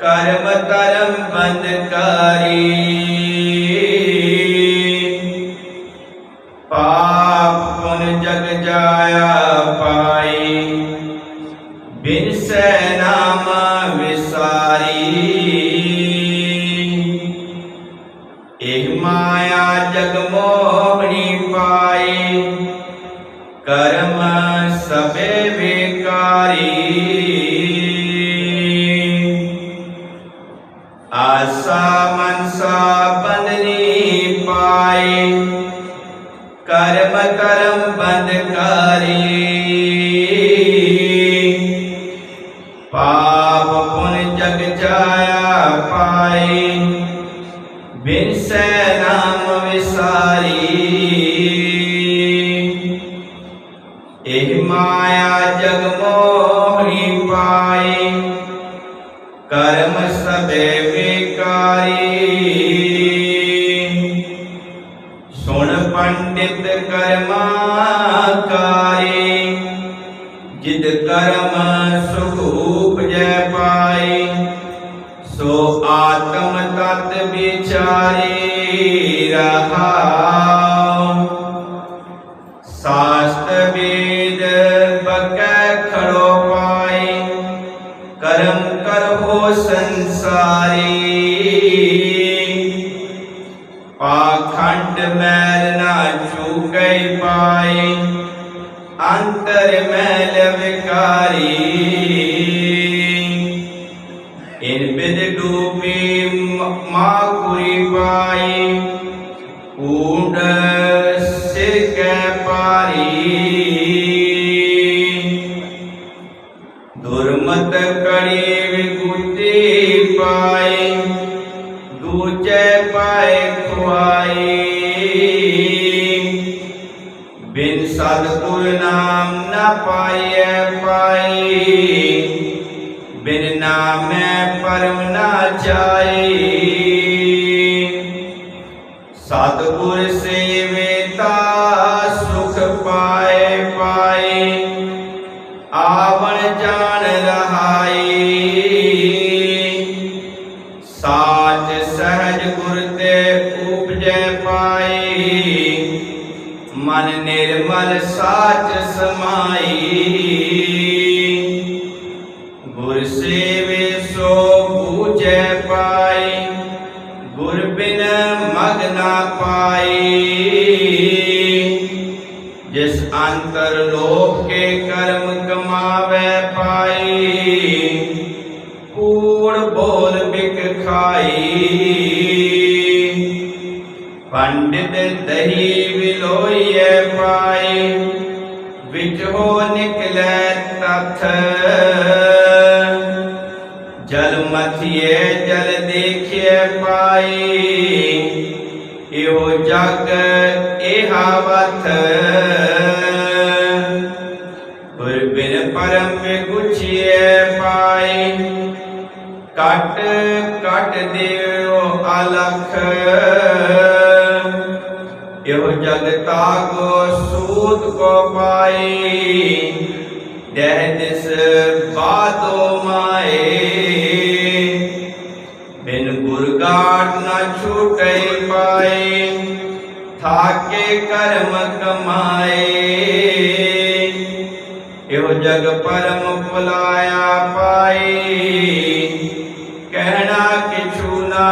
ਕਰਮ ਕਰਮ ਬੰਦ ਕਰੀ ਪਾਪ ਪੁਨ ਜਗ ਜਾਇਆ ਪਾਈ ਬਿਨ ਸੈ ਨਾਮ ਵਿਸਾਰੀ ਇਹ ਮਾਇਆ ਜਗ ਮੋਹਣੀ ਪਾਈ ਕਰਮ ਸਭੇ ਪਾਈ ਕਰਮ ਕਰਮ ਬੰਦ ਕਰੀ। ਪਾਪ ਪੁਨ ਜਗ ਜਾਇਆ ਪਾਈ ਬਿਨ ਸੈ ਨਾਮ ਵਿਸਾਰੀ। ਇਹ ਮਾਇਆ ਜਗ ਮੋਹੀ ਪਾਈ ਕਰਮ ਸਭੇ ਵਿਕਾਰੀ। ਕਰਮਾਕਾਰੀ ਜਿਦ ਕਰਮ ਸੁਖ ਉਪਜੈ ਪਾਈ ਸੋ ਆਤਮ ਤਤ ਵਿਚਾਰੀ ਰਹਾ ਅੰਤਰ ਮੈਲ ਵਿਕਾਰੀ। ਇਨ ਬਿਦ ਡੂਬੀ ਮਾਕੁਰੀ ਪਾਈ। ਊਂਡ ਸਿਰ ਕੈ ਪਾਰੀ ਦੁਰਮਤ ਕੜੀ ਸਤਿਗੁਰ ਨਾਮ ਨਾ ਪਾਈਐ ਪਾਈ। ਬਿਨ ਨਾਮੈ ਪਰਮ ਨਾ ਜਾਈ। ਸਤਿਗੁਰ ਸੇਵੇ ਤਾ ਸੁਖ ਪਾਏ ਪਾਏ ਆਵਣ ਜਾਣ ਨਿਰਮਲ ਸਾਚ ਸਮਾਈ। ਗੁਰ ਸੇਵੇ ਸੋ ਬੂਝੈ ਪਾਈ, ਗੁਰ ਬਿਨ ਮਗ ਨਾ ਪਾਈ। ਜਿਸ ਅੰਤਰ ਲੋਕ ਕੇ ਕਰਮ ਕਮਾਵੇ ਪਾਈ, ਕੂੜ ਬੋਲ ਬਿਕ ਖਾਈ। ਪੰਡਿਤ ਦਹੀ ਵਿਲੋਈਏ ਪਾਈ, ਵਿੱਚ ਹੋ ਨਿਕਲੇ ਤਥ। ਜਲ ਮਥਿਏ ਜਲ ਦੇਖਿਏ ਪਾਈ, ਇਹੋ ਜਗ ਇਹਾਵਤ ਗੁਰ ਬਿਨ ਪਰਮ ਗੁਛੀਏ ਪਾਈ ਕਟ ਕਟ ਦਿਓ ਅਲਖ। ਇਹੋ ਜਗ ਤਾਗੋ ਸੂਤ ਕੋ ਪਾਈ ਦਹਿ ਦਿਸ ਬਾਦੋ ਮਾਏ। ਬਿਨ ਗੁਰਗਾਟ ਨਾ ਛੂਟੈ ਪਾਏ, ਥਾਕੇ ਕਰਮ ਕਮਾਏ। ਇਹੋ ਜਗ ਪਰਮ ਭੁਲਾਇਆ ਪਾਈ ਕਹਿਣਾ ਕਿਛੂ ਨਾ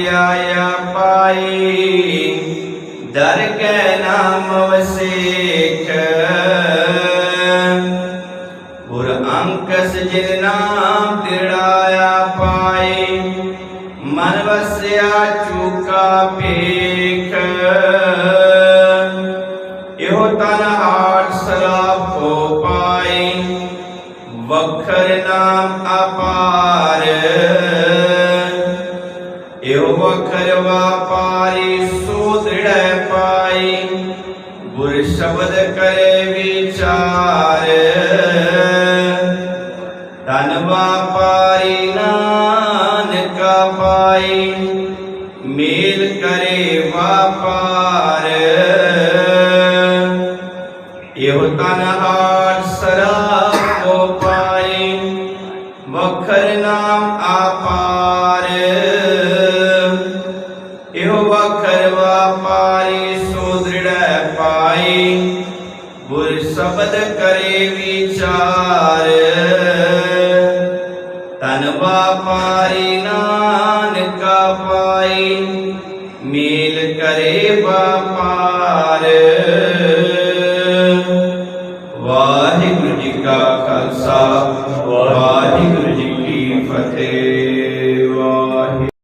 ਦਾਨ ਚੰਗਿਆਇਆ ਪਾਈ ਦਰਗਹਿ ਨਾਮ ਵਸੇਖ। ਜਿਨ ਨਾਮ ਤਿੜਾਇਆ ਪਾਏ ਮਨ ਵਸਿਆ ਚੂਕਾ ਭੇਖ। ਇਹੋ ਤਨ ਹਾਟ ਸਰਾਪ ਹੋ ਪਾਏ ਵਖਰ ਨਾਮ ਅਪਾਰ। ਇਹੋ ਵਖਰ ਵਾਪਾਰੀ ਸੋ ਦ੍ਰਿੜੈ ਪਾਈ। ਗੁਰ ਸ਼ਬਦ ਕਰੇ ਵਿਚਾਰ। ਤਨ ਵਾਪਾਰੀ ਨਾਨਕ ਪਾਈ। ਮੇਲ ਕਰੇ ਵਾਪਾਰ। ਇਹੋ ਤਨ ਹਾਰ ਸਰਾਪ ਕੋ ਪਾਈ। ਵਖਰ ਨਾਮ ਆਪਾਰ ਪਾਏ ਗੁਰ ਸ਼ਬਦ ਕਰੇ ਵਿਚਾਰ। ਤਨ ਵਪਾਰੀ ਨਾਨਕਾ ਪਾਏ ਮੇਲ ਕਰੇ ਵਪਾਰ। ਵਾਹਿਗੁਰੂ ਜੀ ਕਾ ਖਾਲਸਾ